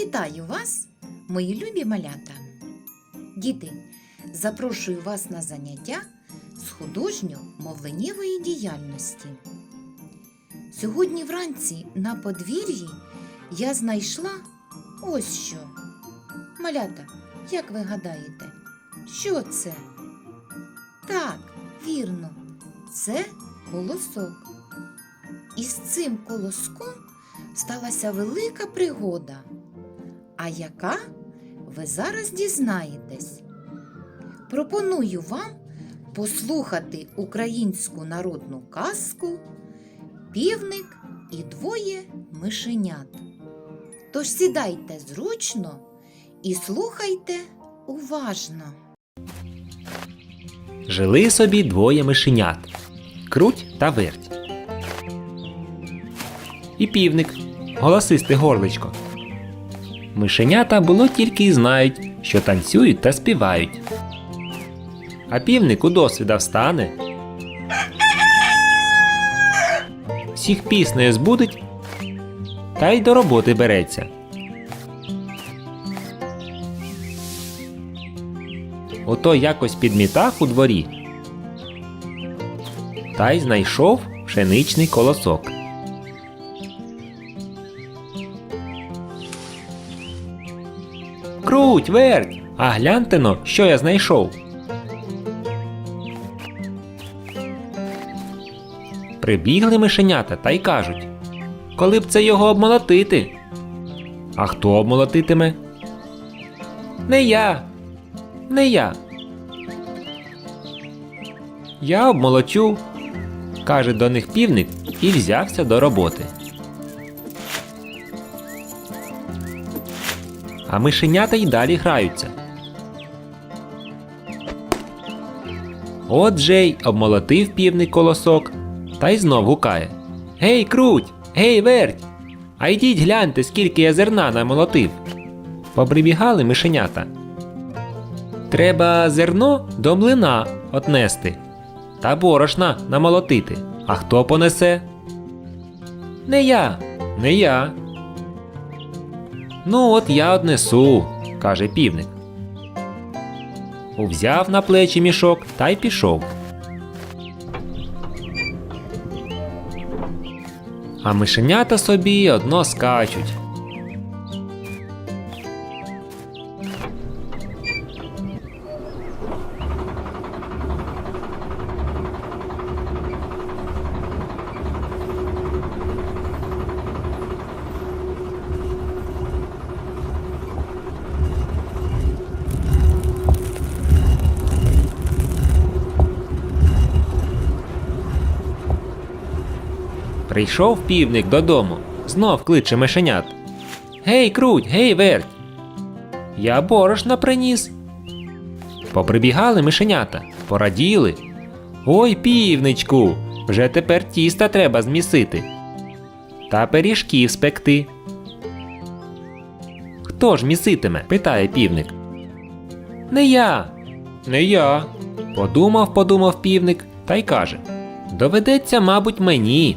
Вітаю вас, мої любі малята! Діти, запрошую вас на заняття з художньо-мовленнєвої діяльності. Сьогодні вранці на подвір'ї я знайшла ось що. Малята, як ви гадаєте, що це? Так, вірно, це колосок. І з цим колоском сталася велика пригода. А яка ви зараз дізнаєтесь? Пропоную вам послухати українську народну казку Півник і двоє мишенят. Тож сідайте зручно і слухайте уважно. Жили собі двоє мишенят круть та верть. І півник, голосисте горличко. Мишенята було тільки й знають, що танцюють та співають. А півник у досвіда встане. Всіх піснею збудить та й до роботи береться. Ото якось підмітав у дворі та й знайшов пшеничний колосок. Круть, верть! А гляньте но, що я знайшов. Прибігли мишенята та й кажуть, коли б це його обмолотити. А хто обмолотитиме? Не я. Не я. Я обмолочу, каже до них півник і взявся до роботи. А мишенята й далі граються. Отже й обмолотив півник колосок та й знов гукає. Гей, круть! Гей, верть! А йдіть гляньте, скільки я зерна намолотив. Поприбігали мишенята. Треба зерно до млина отнести та борошна намолотити. А хто понесе? Не я, не я. Ну, от я однесу, каже півник. Взяв на плечі мішок та й пішов. А мишенята собі одно скачуть. Прийшов півник додому, знов кличе мишенят. Гей, круть, гей, верть. Я борошна приніс. Поприбігали мишенята, пораділи. Ой, півничку, вже тепер тіста треба змісити. Та пиріжків спекти. Хто ж міситиме? питає півник. Не я. Не я. Подумав, подумав півник та й каже: Доведеться, мабуть, мені.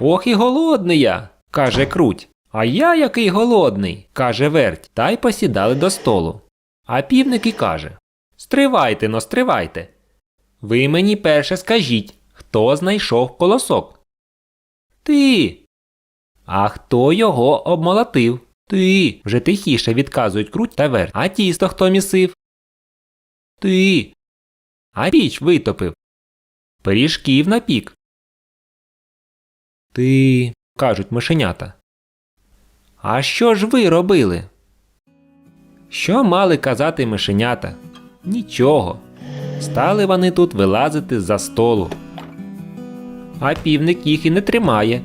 Ох і голодний я, каже круть. А я який голодний, каже верть, та й посідали до столу. А півник і каже Стривайте но, стривайте. Ви мені перше скажіть, хто знайшов колосок? Ти. А хто його обмолотив? Ти. Вже тихіше відказують круть та верть. А тісто хто місив? Ти. А піч витопив. Пиріжків напік. Ти. кажуть мишенята. А що ж ви робили? Що мали казати мишенята? Нічого. Стали вони тут вилазити з-за столу. а півник їх і не тримає.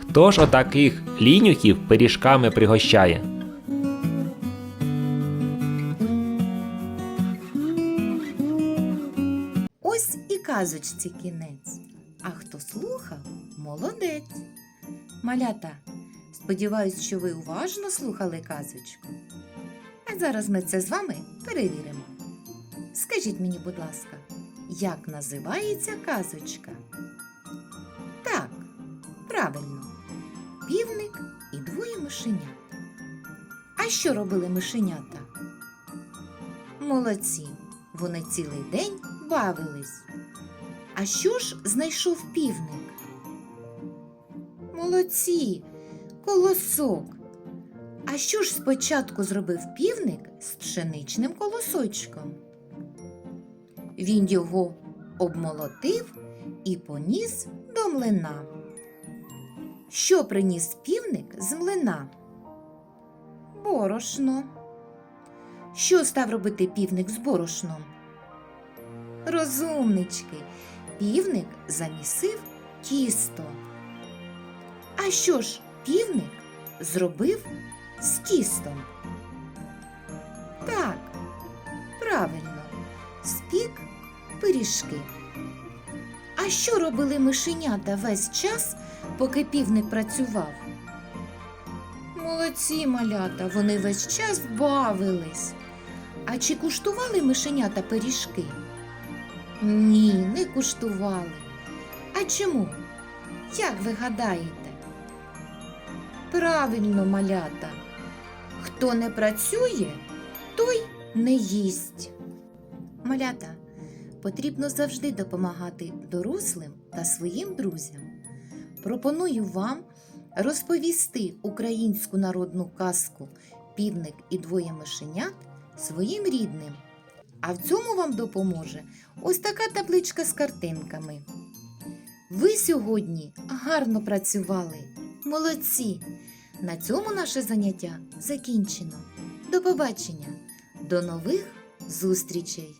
Хто ж отаких лінюхів пиріжками пригощає? Ось і казочці кінець. А хто слухав, молодець. Малята, сподіваюсь, що ви уважно слухали казочку. А зараз ми це з вами перевіримо. Скажіть мені, будь ласка, як називається казочка? Так, правильно. Півник і двоє мишенят. А що робили мишенята? Молодці. Вони цілий день бавились. А що ж знайшов півник? Молодці, колосок. А що ж спочатку зробив півник з пшеничним колосочком? Він його обмолотив і поніс до млина. Що приніс півник з млина? Борошно. Що став робити півник з борошном? Розумнички, півник замісив тісто. А що ж півник зробив з тістом? Так, правильно, спік пиріжки. А що робили мишенята весь час, поки півник працював? Молодці малята, вони весь час бавились. А чи куштували мишенята пиріжки? Ні, не куштували. А чому? Як ви гадаєте? Правильно, малята. Хто не працює, той не їсть. Малята, потрібно завжди допомагати дорослим та своїм друзям. Пропоную вам розповісти українську народну казку Півник і двоє мишенят своїм рідним. А в цьому вам допоможе ось така табличка з картинками. Ви сьогодні гарно працювали. Молодці! На цьому наше заняття закінчено. До побачення, до нових зустрічей!